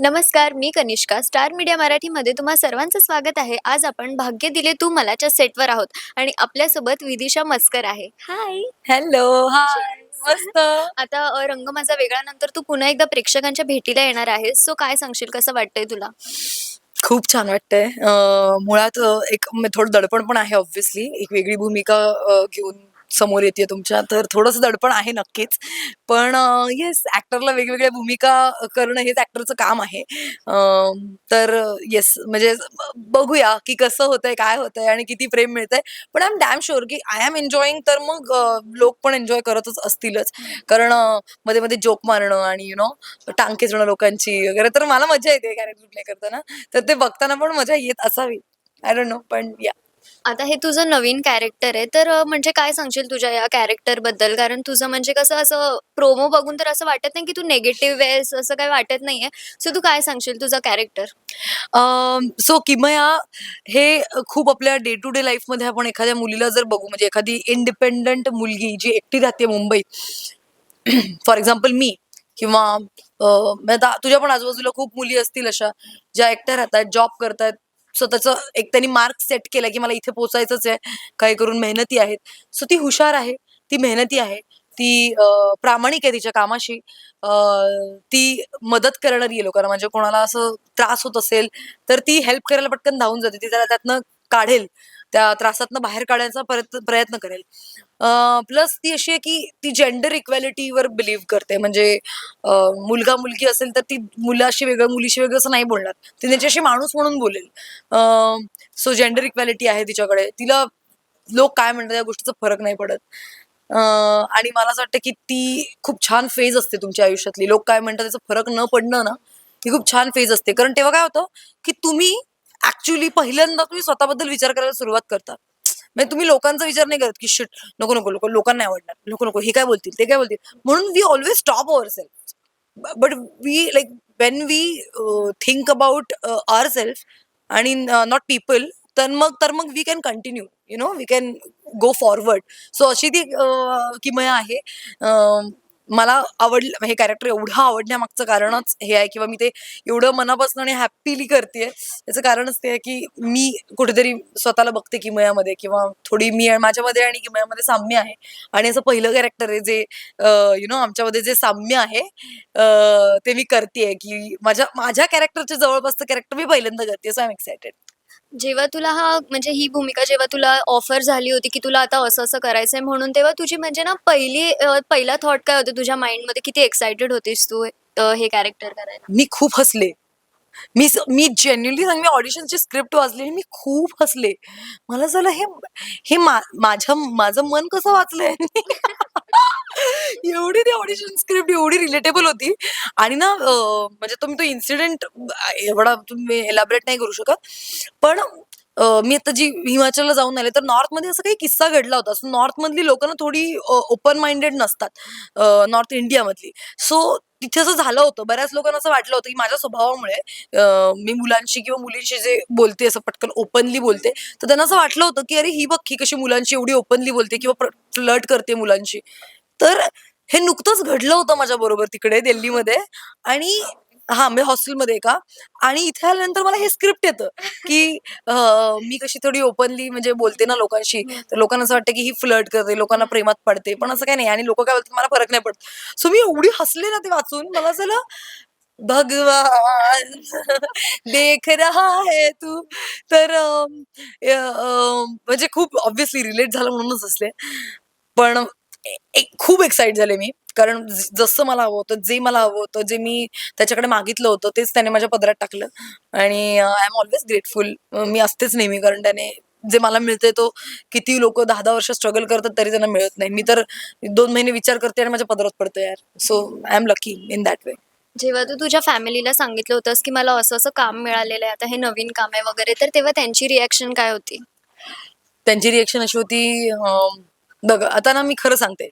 नमस्कार मी Kanishka. Star media मराठीमध्ये तुम्हा सर्वांचं स्वागत आहे. आज आपण भाग्य दिले तू मलाच्या सेटवर आहोत आणि आपल्यासोबत विदिशा मस्कर आहे. हाय. Hello hi. मस्त. आता अ, रंग माझा वेगळा नंतर तू पुन्हा एकदा प्रेक्षकांच्या भेटीला येणार आहेस. सो काय सांगशील? कसं वाटतंय तुला? खूप छान वाटतंय. अं, मुळात अं, एक म- थोडं दडपण पण आहे ऑब्व्हियसली एक वेगळी भूमिका अं, घेऊन समोर येते तुमच्या तर थोडंसं दडपण आहे नक्कीच. पण येस ऍक्टरला वेगवेगळ्या भूमिका करणं हेच ऍक्टरचं काम आहे. तर येस म्हणजे बघूया की कसं होतंय काय होतंय आणि किती प्रेम मिळतंय. पण आय एम डॅम शुअर की आय एम एन्जॉईंग तर मग लोक पण एन्जॉय करतच असतीलच. कारण मध्ये मध्ये जोक मारणं आणि यु नो टांके जुळणं लोकांची वगैरे तर मला मजा येते कॅरेक्टर प्ले करताना. तर ते बघताना पण मजा येत असावी. आय डोंट नो पण या आता हे तुझं नवीन कॅरेक्टर आहे तर म्हणजे काय सांगशील तुझ्या या कॅरेक्टरबद्दल? कारण तुझं म्हणजे कसं असं प्रोमो बघून तर असं वाटत नाही की तू नेगेटिव्ह आहेस असं काही वाटत नाहीये. सो तू काय सांगशील तुझं कॅरेक्टर सो किमया हे खूप आपल्या डे टू डे लाईफमध्ये आपण एखाद्या मुलीला जर बघू म्हणजे एखादी इंडिपेंडंट मुलगी जी एकटी राहते मुंबईत फॉर एक्झाम्पल मी किंवा तुझ्या पण आजूबाजूला खूप मुली असतील अशा ज्या एकट्या राहतात जॉब करतात स्वतःचं एक त्यांनी मार्क सेट केला की मला इथे पोचायचंच आहे काही करून मेहनती आहेत. सो ती हुशार आहे ती मेहनती आहे ती प्रामाणिक आहे तिच्या कामाशी. ती मदत करणारी आहे लोकांना. म्हणजे कोणाला असं त्रास होत असेल तर ती हेल्प करायला पटकन धावून जाते. ती त्याला त्यातनं काढेल. त्या त्रासातनं बाहेर काढायचा प्रयत्न करेल. प्लस ती अशी आहे की ती जेंडर इक्वॅलिटीवर बिलीव्ह करते. म्हणजे मुलगा मुलगी असेल तर ती मुलाशी वेगळं मुलीशी वेगळं असं नाही बोलणार. ती त्यांच्याशी माणूस म्हणून बोलेल. सो जेंडर इक्वॅलिटी आहे तिच्याकडे. तिला लोक काय म्हणतात या गोष्टीचा फरक नाही पडत. आणि मला असं वाटतं की ती खूप छान फेज असते तुमच्या आयुष्यातली. लोक काय म्हणतात त्याचा फरक न पडणं ना ही खूप छान फेज असते. कारण तेव्हा काय होतं की तुम्ही ऍक्च्युली पहिल्यांदा तुम्ही स्वतःबद्दल विचार करायला सुरुवात करता. म्हणजे तुम्ही लोकांचा विचार नाही करत की शिट नको नको लोक लोकांना नाही आवडणार. नको नको हे काय बोलतील ते काय बोलतील? म्हणून we always stop our self but we like when we think about our self आणि नॉट पीपल तर मग तर मग we can continue you know we can go forward so अशी ती uh, किमया आहे. मला आवडलं हे कॅरेक्टर एवढं आवडण्यामागचं कारणच हे आहे किंवा मी ते एवढं मनापासून आणि हॅपीली करते याचं कारणच ते आहे की मी कुठेतरी स्वतःला बघते किमयामध्ये किंवा थोडी मी माझ्यामध्ये आणि किमयामध्ये साम्य आहे. आणि असं पहिलं कॅरेक्टर आहे जे यु नो आमच्यामध्ये जे साम्य आहे ते मी करते की माझ्या माझ्या कॅरेक्टरच्या जवळपासचं कॅरेक्टर मी पहिल्यांदा करते सो आय एम एक्सायटेड जेव्हा तुला हा म्हणजे ही भूमिका जेव्हा तुला ऑफर झाली होती की तुला आता असं असं करायचंय म्हणून तेव्हा तुझी म्हणजे ना पहिली अ, पहिला थॉट काय होतं तुझ्या माइंडमध्ये किती एक्साइटेड होतीस तू अ, हे कॅरेक्टर करायला? मी खूप हसले. मी स- मी जेन्युनली सांग मी ऑडिशनची स्क्रिप्ट वाचली मी खूप हसले. मला झालं हे हे मा- माझ्या माझं मन कसं वाचलंय? एवढी ती ऑडिशन स्क्रिप्ट एवढी रिलेटेबल होती. आणि ना म्हणजे तुम्ही तो इन्सिडेंट एवढा तुम्ही एलॅबरेट नाही करू शकत. पण मी आता जी हिमाचलला जाऊन आले तर नॉर्थमध्ये असा काही किस्सा घडला होता. सो नॉर्थमधली लोक ना थोडी ओपन माइंडेड नसतात. नॉर्थ इंडियामधली सो तिथे असं झालं होतं. बऱ्याच लोकांना असं वाटलं होतं की माझ्या स्वभावामुळे मी मुलांशी किंवा मुलींशी जे बोलते असं पटकन ओपनली बोलते. तर त्यांना असं वाटलं होतं की अरे ही बघ ही कशी मुलांशी एवढी ओपनली बोलते किंवा फ्लर्ट करते मुलांशी. तर हे नुकतंच घडलं होतं माझ्या बरोबर तिकडे दिल्लीमध्ये. आणि हा म्हणजे हॉस्टेलमध्ये का? आणि इथे आल्यानंतर मला हे स्क्रिप्ट येतं की अं, मी कशी थोडी ओपनली म्हणजे बोलते ना लोकांशी तर लोकांना असं वाटतं की ही फ्लर्ट करते लोकांना प्रेमात पडते पण असं काही नाही. आणि लोक काय बोलतात मला फरक नाही पडत. सो मी एवढी हसले ना ते वाचून मला झालं भगवान देख रहा है तू. तर अं, अं, म्हणजे खूप ऑब्विसली रिलेट झालं म्हणूनच असले पण एक खूप एक्साइट झाले मी. कारण जसं मला हवं होतं जे मला हवं होतं जे मी त्याच्याकडे मागितलं होतं तेच त्याने माझ्या पदरात टाकलं. आणि आय एम ऑलवेज ग्रेटफुल मी असतेच नेहमी कारण त्याने जे मला मिळते तो किती लोक दहा दहा वर्ष स्ट्रगल करतात तरी त्यांना मिळत नाही. मी तर दोन महिने विचार करते आणि माझ्या पदरात पडतो यार. So I am lucky in that way जेव्हा तू तुझ्या फॅमिलीला सांगितलं होतंस की मला असं असं काम मिळालेलं आहे आता हे नवीन काम आहे वगैरे तर तेव्हा त्यांची रिॲक्शन काय होती? त्यांची रिएक्शन अशी होती बघ आता ना मी खरं सांगते.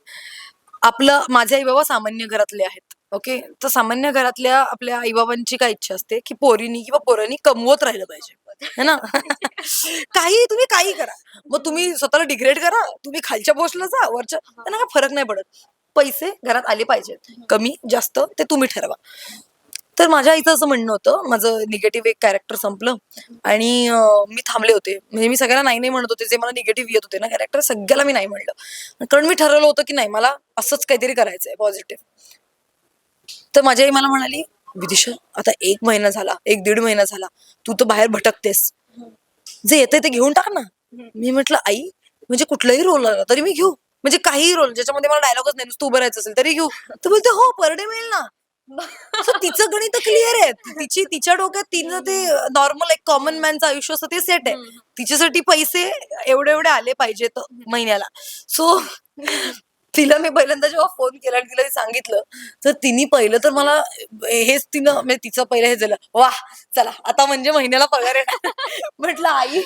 आपलं माझे आई बाबा सामान्य घरातले आहेत ओके? तर सामान्य घरातल्या आपल्या आईबाबांची काय इच्छा असते? की पोरीनी किंवा पोरांनी कमवत राहिलं पाहिजे. है ना? काही तुम्ही काही करा. मग तुम्ही स्वतःला डिग्रेड करा तुम्ही खालच्या पोस्टला जा वरच्या त्यांना काय फरक नाही पडत. पैसे घरात आले पाहिजेत. कमी जास्त ते तुम्ही ठरवा. तर माझ्या आईचं असं म्हणणं होतं माझं निगेटिव्ह एक कॅरेक्टर संपलं आणि मी थांबले होते. म्हणजे मी सगळ्यांना नाही नाही म्हणत होते जे मला निगेटिव्ह येत होते ना कॅरेक्टर सगळ्याला मी नाही म्हणलं. कारण मी ठरवलं होतं की नाही मला असंच काहीतरी करायचं आहे पॉझिटिव्ह तर माझी आई मला म्हणाली विदिशा आता एक महिना झाला एक दीड महिना झाला तू तर बाहेर भटकतेस. जे येते ते घेऊन टाक ना. मी म्हटलं आई म्हणजे कुठलाही रोल आला तरी मी घेऊ. म्हणजे काही रोल ज्याच्यामध्ये मला डायलॉगच नाही नुसतं उभं राहायचं असेल तरी घेऊ. तर बोलते हो पर डे मिळेल ना. So तिचं गणित क्लिअर आहे. तिची तिच्या डोक्यात तिनं ते नॉर्मल एक कॉमन मॅनचं आयुष्य असं ते सेट आहे. तिच्यासाठी पैसे एवढे एवढे आले पाहिजेत महिन्याला. सो तिला मी पहिल्यांदा जेव्हा फोन केला आणि तिला सांगितलं तर तिने पहिलं तर मला हेच तिनं म्हणजे तिचं पहिलं हे झालं वाह चला आता म्हणजे महिन्याला पगार येणार. म्हटलं आई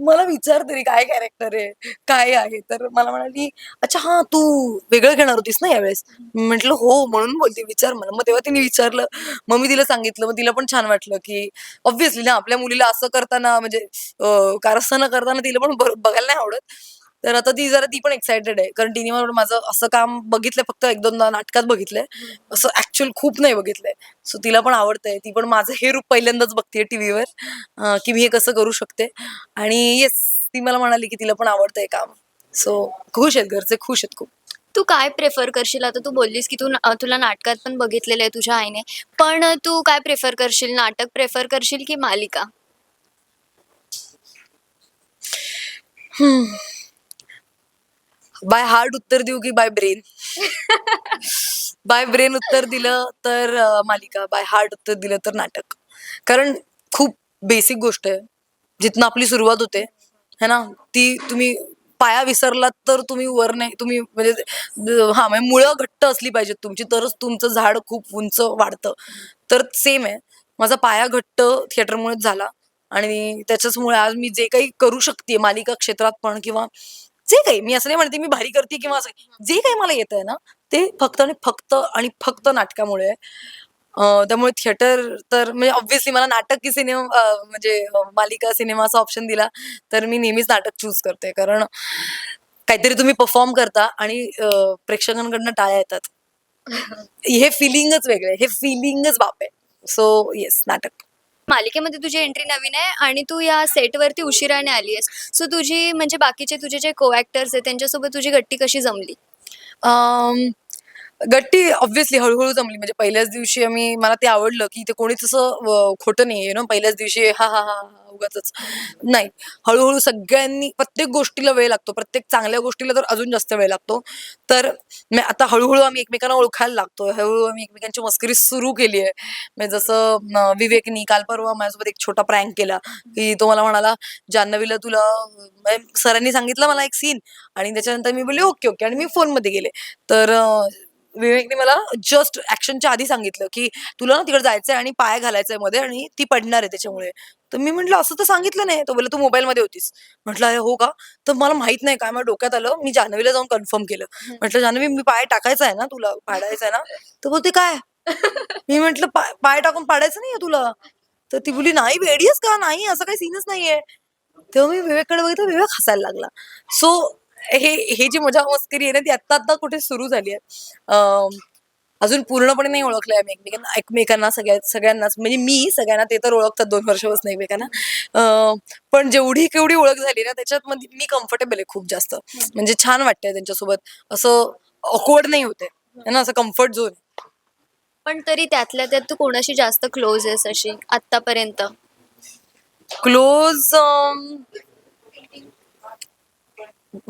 मला विचार तरी काय कॅरेक्टर आहे? काय आहे? तर मला म्हणाली अच्छा हा तू वेगळं घेणार होतीस ना यावेळेस? म्हटलं हो म्हणून बोलते विचार मला. मग तेव्हा तिने विचारलं मग मी तिला सांगितलं मग तिला पण छान वाटलं की ऑब्व्हियसली ना आपल्या मुलीला असं करताना म्हणजे कारस्थानं करताना तिला पण बघायला नाही आवडत. तर आता ती जरा ती पण एक्सायटेड आहे. कारण तिने माझं असं काम बघितलंय फक्त एक दोनदा नाटकात बघितलंय. असं ऍक्च्युअल खूप नाही बघितलंय. सो तिला पण आवडतंय. ती पण माझं हे रूप पहिल्यांदाच बघते टीव्हीवर की मी हे कसं करू शकते. आणि येस ती मला म्हणाली की तिला पण आवडतंय काम. सो खुश आहेत घरचे खुश आहेत खूप. तू काय प्रेफर करशील? आता तू बोललीस की तू तुला नाटकात पण बघितलेलं आहे तुझ्या आईने. पण तू काय प्रेफर करशील? नाटक प्रेफर करशील की मालिका? बाय हार्ट उत्तर देऊ की बाय ब्रेन? बाय ब्रेन उत्तर दिलं तर अं, मालिका. बाय हार्ट उत्तर दिलं तर नाटक. कारण खूप बेसिक गोष्ट आहे. जिथनं आपली सुरुवात होते है ना? ती तुम्ही पाया विसरलात तर तुम्ही वर नाही तुम्ही म्हणजे हा म्हणजे मुळं घट्ट असली पाहिजेत तुमची तरच तुमचं झाड खूप उंच वाढतं. तर सेम आहे. माझा पाया घट्ट थिएटरमुळेच झाला. आणि त्याच्याचमुळे आज मी जे काही करू शकते मालिका क्षेत्रात पण किंवा जे काही मी असं नाही म्हणते मी भारी करते किंवा असं जे काही मला येत आहे ना ते फक्त आणि फक्त आणि फक्त नाटकामुळे त्यामुळे थिएटर तर म्हणजे ऑब्व्हियसली मला नाटक की सिनेमा म्हणजे मालिका सिनेमा असा ऑप्शन दिला तर मी नेहमीच नाटक चूज करते. कारण काहीतरी तुम्ही परफॉर्म करता आणि प्रेक्षकांकडनं टाळ्या येतात. हे फिलिंगच वेगळं हे फिलिंगच बाप आहे. सो येस नाटक. मालिकेमध्ये तुझी एंट्री नवीन आहे आणि तू या सेटवरती उशिराने आली आहेस. सो तुझी म्हणजे बाकीचे तुझे जे को ॲक्टर्स आहेत त्यांच्यासोबत तुझी गट्टी कशी जमली? गट्टी ऑब्व्हियसली हळूहळू जमली. म्हणजे पहिल्याच दिवशी आम्ही मला ते आवडलं की ते कोणीच असं खोटं नाही ना पहिल्याच दिवशी हा हा हा हा उगाच नाही. हळूहळू सगळ्यांनी प्रत्येक गोष्टीला वेळ लागतो. प्रत्येक चांगल्या गोष्टीला तर अजून जास्त वेळ लागतो. तर मी आता हळूहळू आम्ही एकमेकांना ओळखायला लागतो हळूहळू आम्ही एकमेकांची मस्करी सुरू केली आहे. म्हणजे जसं विवेकनी काल परवा माझ्यासोबत एक छोटा प्रँक केला. की तो मला म्हणाला जान्हवीला तुला म्हणजे सरांनी सांगितलं मला एक सीन आणि त्याच्यानंतर मी बोलले ओके ओके. आणि मी फोनमध्ये गेले. तर विवेकने मला जस्ट ऍक्शनच्या आधी सांगितलं की तुला ना तिकडे जायचंय आणि पाय घालायचंयमध्ये आणि ती पडणार आहे त्याच्यामुळे. तर मी म्हंटल असं तर सांगितलं नाही. तो बोलला तू मोबाईल मध्ये होतीस. म्हटलं अरे हो का? तर मला माहीत नाही काय माझ्या डोक्यात आलं. मी जान्हवीला जाऊन कन्फर्म केलं. म्हटलं जान्हवी मी पाय टाकायचा आहे ना तुला पाडायचा आहे ना? तर बोलते काय? मी म्हंटल पाय पाय टाकून पाडायचं नाहीये तुला. तर ती बोली नाही वेडीच का? नाही असं काही सीनच नाहीये. तेव्हा मी विवेककडे बघितलं विवेक हसायला लागला. सो हे हे जी मजा मस्करी आहे ना ती आत्ता आत्ता कुठे सुरू झाली आहे. अजून पूर्णपणे नाही ओळखलंय आम्ही एकमेकांना एकमेकांना सगळ्या सगळ्यांनाच. म्हणजे मी सगळ्यांना ते तर ओळखतात दोन वर्षापासून एकमेकांना. पण जेवढी केवढी ओळख झाली ना त्याच्यात मध्ये मी कम्फर्टेबल आहे खूप जास्त. म्हणजे छान वाटतंय त्यांच्यासोबत. असं ऑकवर्ड नाही होते. ना असं कम्फर्ट झोन पण तरी त्यातल्या त्यात तू कोणाशी जास्त क्लोज आहेस अशी आतापर्यंत क्लोज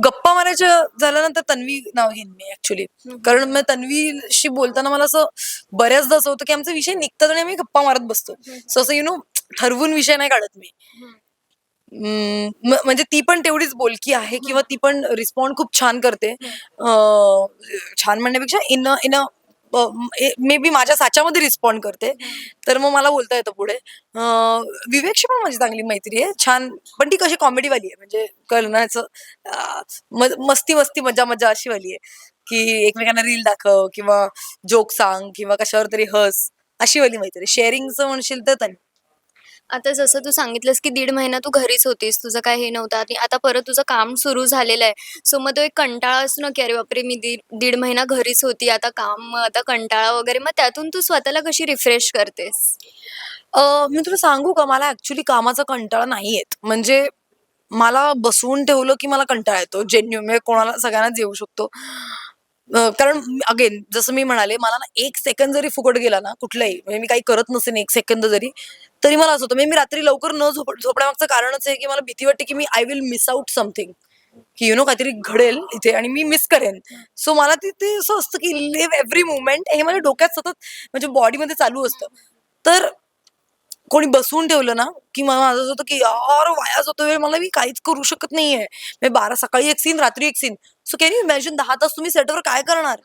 गप्पा मारायच्या झाल्यानंतर तन्वी नाव घेईन मी ऍक्च्युली कारण मग तन्वीशी बोलताना मला असं बऱ्याचदा असं होतं की आमचा विषय निघतात आणि आम्ही गप्पा मारत बसतो सो असं यु नो ठरवून विषय नाही काढत मी. म्हणजे ती पण तेवढीच बोलकी आहे किंवा ती पण रिस्पॉन्ड खूप छान करते. छान म्हणण्यापेक्षा इन इन मे बी माझ्या साच्यामध्ये रिस्पॉन्ड करते. तर मग मला बोलता येतं पुढे विवेकशी पण माझी चांगली मैत्री आहे छान पण ती कशी कॉमेडीवाली आहे म्हणजे कळण्याचं मस्ती मस्ती मजा मजा अशी वाली आहे की एकमेकांना रील दाखव किंवा जोक सांग किंवा कशावर तरी हस अशी वाली मैत्री शेअरिंगचं म्हणशील तर त्यांनी आता जसं तू सांगितलंस की दीड महिना तू घरीच होतीस तुझं काय हे नव्हतं आणि आता परत तुझं काम सुरू झालेलं आहे. सो मग तो एक कंटाळा असतो ना की अरे बापरे मी दीड दीड महिना घरीच होती आता काम आता कंटाळा वगैरे. मग त्यातून तू स्वतःला कशी रिफ्रेश करतेस? मी तुला सांगू का मला ऍक्च्युली कामाचा कंटाळा नाही येत म्हणजे मला बसवून ठेवलं की मला कंटाळा येतो. जेन्यू म्हणजे कोणाला सगळ्यांनाच येऊ शकतो. कारण अगेन जसं मी म्हणाले मला ना एक सेकंद जरी फुकट गेला ना कुठलाही म्हणजे मी काही करत नसेन एक सेकंद जरी तरी मला असं होतं. म्हणजे मी रात्री लवकर न झोप झोपण्यामागचं कारणच आहे की मला भीती वाटते की मी I will miss out something की यु नो काहीतरी घडेल इथे आणि मी मिस करेन. सो मला तिथे असं असतं की लिव्ह एव्हरी मुवमेंट हे माझ्या डोक्यात सतत म्हणजे बॉडीमध्ये चालू असतं. तर कोणी बसवून ठेवलं ना की मला माझं असं होतं की यार वाया जातो वेळ मला मी काहीच करू शकत नाहीये. बारा सकाळी एक सीन रात्री एक scene so can you imagine दहा तास तुम्ही सेटवर काय करणार?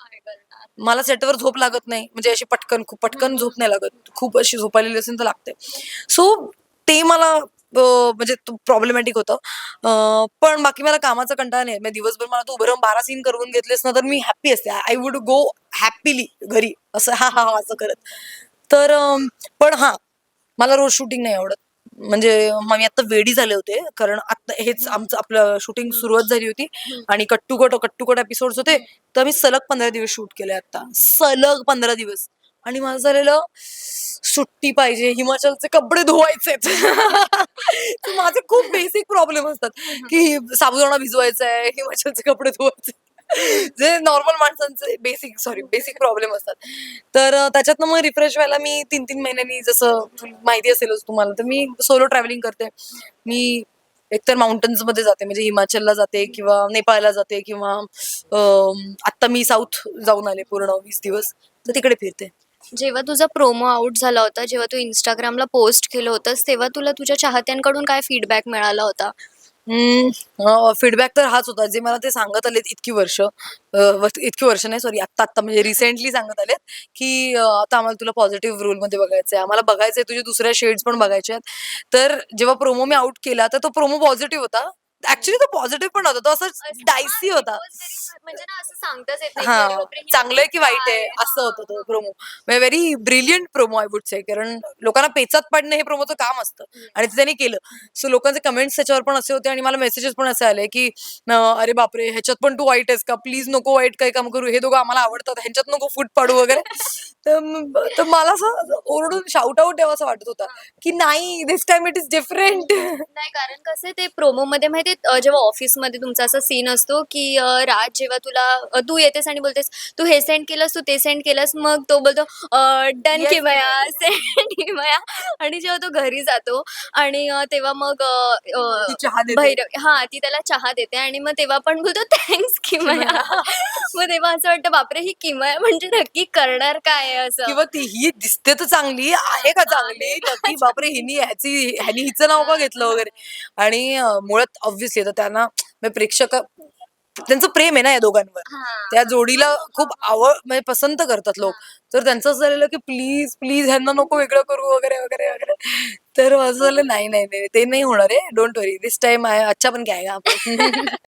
मला सेटवर झोप लागत नाही. म्हणजे अशी पटकन खूप पटकन झोप नाही लागत. खूप अशी झोपालेली असेल तर लागते. सो ते मला म्हणजे प्रॉब्लेमॅटिक होतं. पण बाकी मला कामाचा कंटाळा नाही. मी दिवसभर मला तू उभं राहून बारा सीन करून घेतलेस ना तर मी हॅप्पी असते. आय वुड गो हॅपीली घरी. असं हा हा हा असं करत. तर पण हा मला रोज शूटिंग नाही आवडत. म्हणजे मग मी आता वेडी झाले होते कारण आता हेच आमचं आपलं शूटिंग सुरुवात झाली होती आणि कट्टुकट कट्टुकट एपिसोड होते तर मी सलग पंधरा दिवस शूट केले आता. सलग पंधरा दिवस. आणि माझं झालेलं सुट्टी पाहिजे हिमाचलचे कपडे धुवायचे माझे खूप बेसिक प्रॉब्लेम असतात की साबुदाणा भिजवायचा आहे हिमाचलचे कपडे धुवायचे जे नॉर्मल माणसांचे बेसिक सॉरी बेसिक प्रॉब्लेम असतात. तर त्याच्यातनं मग रिफ्रेश व्हायला मी तीन तीन महिन्यांनी जसं माहिती असेलच तुम्हाला तर मी सोलो ट्रॅव्हलिंग करते. मी एकतर माउंटन्समध्ये जाते म्हणजे हिमाचलला जाते किंवा नेपाळला जाते किंवा आत्ता मी साऊथ जाऊन आले पूर्ण वीस दिवस तर तिकडे फिरते. जेव्हा तुझा प्रोमो आउट झाला होता जेव्हा तू इंस्टाग्रामला पोस्ट केलं होतंस तेव्हा तुला तुझ्या चाहत्यांकडून काय फीडबॅक मिळाला होता? फीडबॅक तर हाच होता. जे मला ते सांगत आलेत इतकी वर्ष इतकी वर्ष नाही सॉरी आत्ता आत्ता म्हणजे रिसेंटली सांगत आलेत की आता आम्हाला तुला पॉझिटिव्ह रूलमध्ये मध्ये आहे आम्हाला बघायचं आहे तुझे दुसऱ्या शेड्स पण बघायचे आहेत. तर जेव्हा प्रोमो मी आउट केला तर तो प्रोमो पॉझिटिव्ह होता. ऍक्च्युली तो पॉझिटिव्ह पण होता. तो असा डायसी होता. म्हणजे ना असं सांगताच येत हा चांगलं आहे की वाईट आहे? असं होतं तो promo very brilliant promo I would say कारण लोकांना पेचात पाडणं हे प्रोमोचं काम असतं. आणि ते त्यांनी केलं. सो लोकांचे कमेंट्स त्याच्यावर पण असे होते आणि मला मेसेजेस पण असे आले की अरे बापरे ह्याच्यात पण तू वाईट आहेस का? प्लीज नको वाईट काही काम करू. हे दोघं आम्हाला आवडतात. ह्यांच्यात नको फूट पाडू वगैरे. तर मला असं ओरडून शाउट आउट असं वाटत होता की नाही this time it is different नाही कारण कसं ते प्रोमो मध्ये माहिती जेव्हा ऑफिसमध्ये तुमचा असा सीन असतो की राज जेव्हा तुला तू येतेस आणि बोलतेस तू हे सेंड केलंस तू ते सेंड केलंस मग तो बोलतो डन किमया yes. सेंड किमया. आणि जेव्हा तो घरी जातो आणि तेव्हा मग ती. भैरव हा ती त्याला चहा देते आणि मग तेव्हा पण बोलतो थँक्स किमया. मग तेव्हा असं वाटतं बापरे ही किमया म्हणजे नक्की करणार काय असं? किंवा ती ही दिसते तर चांगली आहे का चांगली? बापरे हिनी ह्याची ह्यानी हिचं नाव का घेतलं वगैरे? आणि मुळात ऑब्व्हियसली तर त्यांना म्हणजे प्रेक्षक त्यांचं प्रेम आहे ना या दोघांवर. त्या जोडीला खूप आवड म्हणजे पसंत करतात लोक. तर त्यांचं असं झालेलं की प्लीज प्लीज ह्यांना नको वेगळं करू वगैरे वगैरे वगैरे. तर असं झालं नाही नाही नाही ते नाही होणार आहे. डोंट वरी दिस टाइम अच्छा पण काय